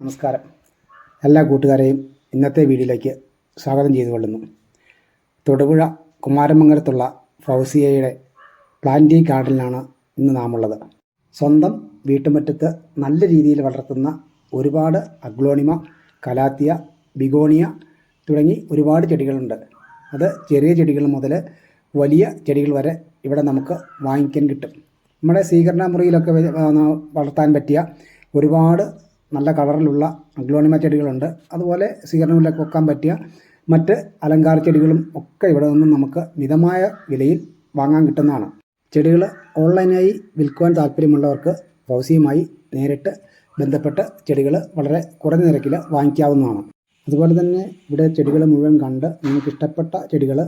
നമസ്കാരം. എല്ലാ കൂട്ടുകാരെയും ഇന്നത്തെ വീഡിയോയിലേക്ക് സ്വാഗതം ചെയ്തുകൊള്ളുന്നു. തൊടുപുഴ കുമാരമംഗലത്തുള്ള ഫൗസിയയുടെ പ്ലാന്റി ഗാർഡനിലാണ് ഇന്ന് നാം ഉള്ളത് സ്വന്തം വീട്ടുമുറ്റത്ത് നല്ല രീതിയിൽ വളർത്തുന്ന ഒരുപാട് അഗ്ലോണിമ കലാത്തിയ ബിഗോണിയ തുടങ്ങി ഒരുപാട് ചെടികളുണ്ട്. അത് ചെറിയ ചെടികൾ മുതൽ വലിയ ചെടികൾ വരെ ഇവിടെ നമുക്ക് വാങ്ങിക്കാൻ കിട്ടും. നമ്മുടെ സ്വീകരണ മുറിയിലൊക്കെ വളർത്താൻ പറ്റിയ ഒരുപാട് നല്ല കളറിലുള്ള അഗ്ലോണിമ ചെടികളുണ്ട്. അതുപോലെ സ്വീകരണങ്ങളിലൊക്കെ വെക്കാൻ പറ്റിയ മറ്റ് അലങ്കാര ചെടികളും ഒക്കെ ഇവിടെ നിന്നും നമുക്ക് മിതമായ വിലയിൽ വാങ്ങാൻ കിട്ടുന്നതാണ്. ചെടികൾ ഓൺലൈനായി വിൽക്കുവാൻ താല്പര്യമുള്ളവർക്ക് ഫൗസിയുമായി നേരിട്ട് ബന്ധപ്പെട്ട് ചെടികൾ വളരെ കുറഞ്ഞ നിരക്കിൽ വാങ്ങിക്കാവുന്നതാണ്. അതുപോലെ തന്നെ ഇവിടെ ചെടികൾ മുഴുവൻ കണ്ട് നിങ്ങൾക്ക് ഇഷ്ടപ്പെട്ട ചെടികൾ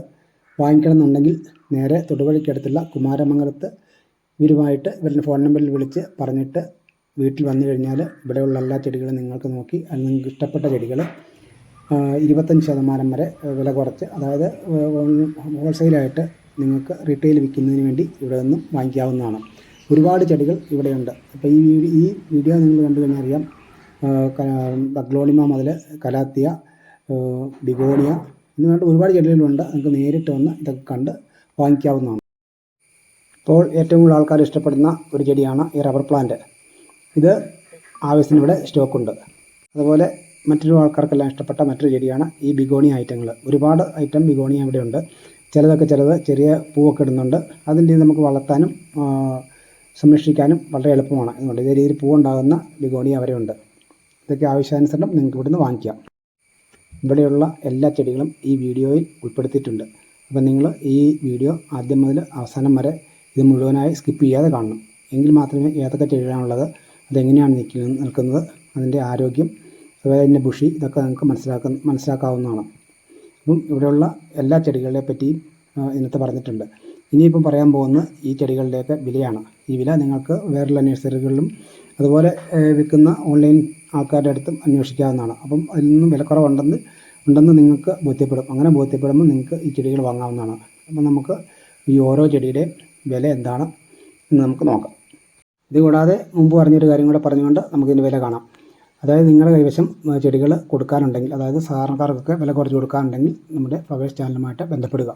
വാങ്ങിക്കണമെന്നുണ്ടെങ്കിൽ നേരെ തൊടുവഴിക്കടുത്തുള്ള കുമാരമംഗലത്ത് ഇവരുമായിട്ട് ഇവരുടെ ഫോൺ നമ്പറിൽ വിളിച്ച് പറഞ്ഞിട്ട് വീട്ടിൽ വന്നു കഴിഞ്ഞാൽ ഇവിടെയുള്ള എല്ലാ ചെടികളും നിങ്ങൾക്ക് നോക്കി അല്ലെങ്കിൽ നിങ്ങൾക്ക് ഇഷ്ടപ്പെട്ട ചെടികൾ ഇരുപത്തഞ്ച് ശതമാനം വരെ വില കുറച്ച് അതായത് ഹോൾസെയിലായിട്ട് നിങ്ങൾക്ക് റീറ്റെയിൽ വിൽക്കുന്നതിന് വേണ്ടി ഇവിടെ നിന്നും വാങ്ങിക്കാവുന്നതാണ്. ഒരുപാട് ചെടികൾ ഇവിടെയുണ്ട്. അപ്പോൾ ഈ ഈ വീഡിയോ നിങ്ങൾ കണ്ടു കഴിഞ്ഞാൽ അറിയാം ബഗ്ലോണിമ മുതൽ കലാത്തിയ ഡിഗോണിയ എന്ന് വേണ്ട ഒരുപാട് ചെടികളുണ്ട്. നിങ്ങൾക്ക് നേരിട്ട് വന്ന് ഇതൊക്കെ കണ്ട് വാങ്ങിക്കാവുന്നതാണ്. ഇപ്പോൾ ഏറ്റവും കൂടുതൽ ആൾക്കാർ ഇഷ്ടപ്പെടുന്ന ഒരു ചെടിയാണ് ഈ റബ്ബർ പ്ലാന്റ്. ഇത് ആവശ്യത്തിന് ഇവിടെ സ്റ്റോക്കുണ്ട്. അതുപോലെ മറ്റൊരു ആൾക്കാർക്കെല്ലാം ഇഷ്ടപ്പെട്ട മറ്റൊരു ചെടിയാണ് ഈ ബിഗോണിയ ഐറ്റങ്ങൾ. ഒരുപാട് ഐറ്റം ബിഗോണിയ ഇവിടെ ഉണ്ട്. ചിലതൊക്കെ ചിലത് ചെറിയ പൂവൊക്കെ ഇടുന്നുണ്ട്. അതിന്റെ നമുക്ക് വളർത്താനും സംരക്ഷിക്കാനും വളരെ എളുപ്പമാണ്. അതുകൊണ്ട് ഇതേ രീതിയിൽ പൂവുണ്ടാകുന്ന ബിഗോണിയ വരെ ഉണ്ട്. ഇതൊക്കെ ആവശ്യാനുസരണം നിങ്ങൾക്ക് ഇവിടുന്ന് വാങ്ങിക്കാം. ഇവിടെയുള്ള എല്ലാ ചെടികളും ഈ വീഡിയോയിൽ ഉൾപ്പെടുത്തിയിട്ടുണ്ട്. അപ്പം നിങ്ങൾ ഈ വീഡിയോ ആദ്യം മുതൽ അവസാനം വരെ ഇത് മുഴുവനായി സ്കിപ്പ് ചെയ്യാതെ കാണണം. എങ്കിൽ മാത്രമേ ഏതൊക്കെ ചെടിയാണുള്ളത് അതെങ്ങനെയാണ് നിൽക്കുന്നത് നിൽക്കുന്നത്? അതിന്റെ ആരോഗ്യം അതുപോലെ തന്നെ ബുഷി ഇതൊക്കെ നമുക്ക് മനസ്സിലാക്ക മനസ്സിലാക്കാവുന്നതാണ്. അപ്പം ഇവിടെയുള്ള എല്ലാ ചെടികളെ പറ്റിയും ഇന്നത്തെ പറഞ്ഞിട്ടുണ്ട്. ഇനിയിപ്പം പറയാൻ പോകുന്ന ഈ ചെടികളുടെയൊക്കെ വിലയാണ്. ഈ വില നിങ്ങൾക്ക് വേറെയുള്ള നഴ്സറികളിലും അതുപോലെ വിൽക്കുന്ന ഓൺലൈൻ ആൾക്കാരുടെ അടുത്തും അന്വേഷിക്കാവുന്നതാണ്. അപ്പം അതിൽ നിന്നും വിലക്കുറവുണ്ടെന്ന് ഉണ്ടെന്ന് നിങ്ങൾക്ക് ബോധ്യപ്പെടും. അങ്ങനെ ബോധ്യപ്പെടുമ്പോൾ നിങ്ങൾക്ക് ഈ ചെടികൾ വാങ്ങാവുന്നതാണ്. അപ്പം നമുക്ക് ഈ ഓരോ ചെടിയുടെയും വില എന്താണ് എന്ന് നമുക്ക് നോക്കാം. ഇത് കൂടാതെ മുമ്പ് പറഞ്ഞൊരു കാര്യം കൂടെ പറഞ്ഞുകൊണ്ട് നമുക്കിതിന്റെ വില കാണാം. അതായത് നിങ്ങളുടെ കൈവശം ചെടികൾ കൊടുക്കാനുണ്ടെങ്കിൽ അതായത് സാധാരണക്കാർക്കൊക്കെ വില കുറച്ച് കൊടുക്കാനുണ്ടെങ്കിൽ നമ്മുടെ ഫ്ലവേഴ്സ് ചാനലുമായിട്ട് ബന്ധപ്പെടുക.